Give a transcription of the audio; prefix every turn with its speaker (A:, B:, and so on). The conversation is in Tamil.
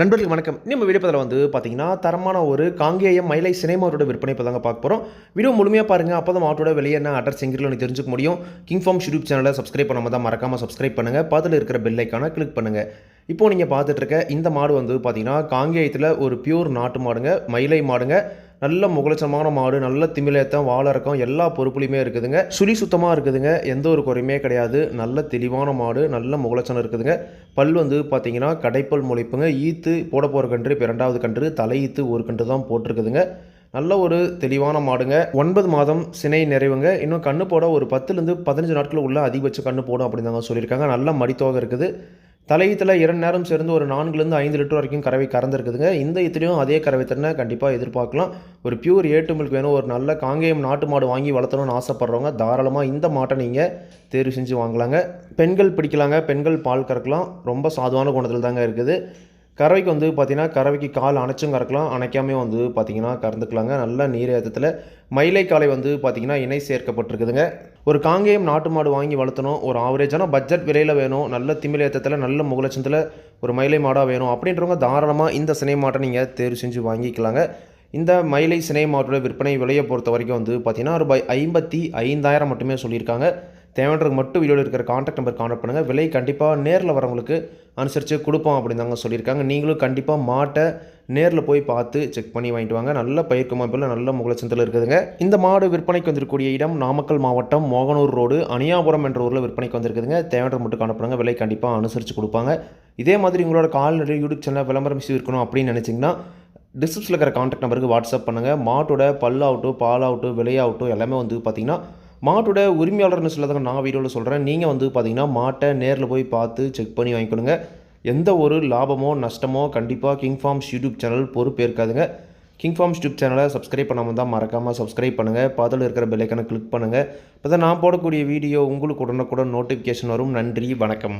A: நண்பர்களுக்கு வணக்கம். நம்ம வீடியோ வந்து பார்த்தீங்கன்னா தரமான ஒரு காங்கேயம் மயிலை சினிமாவோட விற்பனை இப்போ தாங்க பார்க்க போகிறோம் வீடியோ முழுமையாக பாருங்கள் அப்போ தான் மாட்டோட வெளியே என்ன அட்ரஸ் எங்கிலும் தெரிஞ்சுக்க முடியும். கிங் ஃபார்ம் யூடியூப் சேனலை சப்ஸ்கிரைப் பண்ணாமல் தான் மறக்காமல் சப்ஸ்கிரைப் பண்ணுங்கள் பார்த்துல இருக்கிற பெல் ஐக்கானை கிளிக் பண்ணுங்கள் இப்போது நீங்கள் பார்த்துட்டு இருக்க இந்த மாடு வந்து பார்த்தீங்கன்னா காங்கேயத்தில் ஒரு பியூர் நாட்டு மாடுங்க மயிலை மாடுங்க. நல்ல முகலட்சமான மாடு நல்ல திமிலேத்தம் வாழறக்கம் எல்லா பொறுப்புலையுமே இருக்குதுங்க. சுழி சுத்தமாக இருக்குதுங்க. எந்த ஒரு குறையுமே கிடையாது. நல்ல தெளிவான மாடு நல்ல முகலட்சணம் இருக்குதுங்க. பல் வந்து பார்த்தீங்கன்னா கடைப்பல் முளைப்புங்க. ஈத்து போட போகிற கன்று இப்போ ரெண்டாவது கன்று தலை ஈத்து ஒரு கன்று தான் போட்டிருக்குதுங்க. நல்ல ஒரு தெளிவான மாடுங்க. ஒன்பது மாதம் சினை நிறைவுங்க. இன்னும் கண்ணு போட ஒரு பத்துலேருந்து பதினஞ்சு நாட்கள் உள்ள அதிகபட்ச கண்ணு போடும் அப்படின்னு தாங்க சொல்லியிருக்காங்க. நல்ல மடித்தோகை இருக்குது. தலையீத்தில் இரண்டு நேரம் சேர்ந்து ஒரு நான்குலேருந்து ஐந்து லிட்டர் வரைக்கும் கறவை கறந்துருக்குதுங்க. இந்த இத்துலையும் அதே கறவை திறனை கண்டிப்பாக எதிர்பார்க்கலாம். ஒரு பியூர் ஏட்டு மில்க் வேணும். ஒரு நல்ல காங்கேயம் நாட்டு மாடு வாங்கி வளர்த்தணும்னு ஆசைப்பட்றவங்க தாராளமாக இந்த மாட்டை நீங்கள் தேர்வு செஞ்சு வாங்கலாங்க. பெண்கள் பிடிக்கலாங்க. பெண்கள் பால் கறக்கலாம். ரொம்ப சாதுவான குணத்தில் தாங்க இருக்குது. கறவைக்கு வந்து பார்த்திங்கன்னா கறவைக்கு கால் அணைச்சும் கறக்கலாம். அணைக்காமே வந்து பார்த்திங்கன்னா கறந்துக்கலாங்க. நல்ல நீர் ஏற்றத்தில் மயிலை காலை வந்து பார்த்திங்கன்னா இணை சேர்க்கப்பட்டிருக்குதுங்க. ஒரு காங்கேயம் நாட்டு மாடு வாங்கி வளர்த்தணும். ஒரு ஆவரேஜான பட்ஜெட் விலையில் வேணும். நல்ல திமிழ் ஏற்றத்தில் நல்ல முகலட்சத்தில் ஒரு மயிலை மாடாக வேணும். அப்படின்றவங்க தாராளமாக இந்த சினை மாட்டை நீங்கள் தேர்வு செஞ்சு வாங்கிக்கலாங்க. இந்த மயிலை சினை மாட்டோட விற்பனை விலையை பொறுத்த வரைக்கும் வந்து பார்த்திங்கன்னா ரூபாய் ஐம்பத்தி ஐந்தாயிரம் மட்டுமே சொல்லியிருக்காங்க. தேவைன்றது மட்டும் வீடியோவில் இருக்கிற காண்டாக்ட் நம்பர் கான்டாக்ட் பண்ணுங்கள் விலை கண்டிப்பாக நேரில் வரவங்களுக்கு அனுசரித்து கொடுப்போம் அப்படின்னு தாங்க சொல்லியிருக்காங்க. நீங்களும் கண்டிப்பாக மாட்டை நேரில் போய் பார்த்து செக் பண்ணி வாங்கிட்டு வாங்க. நல்ல பயிர்க்கு மாப்பில் நல்ல முகலச்சந்தில் இருக்குதுங்க. இந்த மாடு விற்பனைக்கு வந்திருக்கக்கூடிய இடம் நாமக்கல் மாவட்டம் மோகனூர் ரோடு அணியாபுரம் என்ற ஊரில் விற்பனைக்கு வந்திருக்குதுங்க. தேவையான மட்டும் காணப்படுங்க விலை கண்டிப்பாக அனுசரித்து கொடுப்பாங்க. இதே மாதிரி உங்களோட கால்நடை யூடியூப் சேனல் விளம்பரம் செய்து இருக்கணும் அப்படின்னு நினச்சிங்கன்னா டிஸ்கிரிப்ஷனில் இருக்கிற காண்டாக்ட் நம்பருக்கு வாட்ஸ்அப் பண்ணுங்கள் மாட்டோட பல்லாகட்டும் பாலாகட்டும் விலையாகட்டும் எல்லாமே வந்து பார்த்திங்கன்னா மாட்டோட உரிமையாளர்னு சொல்லதாங்க நான் வீடியோவில் சொல்கிறேன் நீங்கள் வந்து பார்த்தீங்கன்னா மாட்டை நேரில் போய் பார்த்து செக் பண்ணி வாங்கிக்கணுங்க எந்த ஒரு லாபமோ நஷ்டமோ கண்டிப்பாக கிங் ஃபார்ம்ஸ் யூடியூப் சேனல் பொறுப்பேற்காதுங்க. கிங் ஃபார்ம்ஸ் யூடியூப் சேனலை சப்ஸ்கிரைப் பண்ணாமல் தான் மறக்காமல் சப்ஸ்கிரைப் பண்ணுங்கள் பதில் இருக்கிற பெல்லைக்கனை கிளிக் பண்ணுங்கள் இப்போ தான் நான் போடக்கூடிய வீடியோ உங்களுக்கு உடனுக்குடன் நோட்டிஃபிகேஷன் வரும். நன்றி வணக்கம்.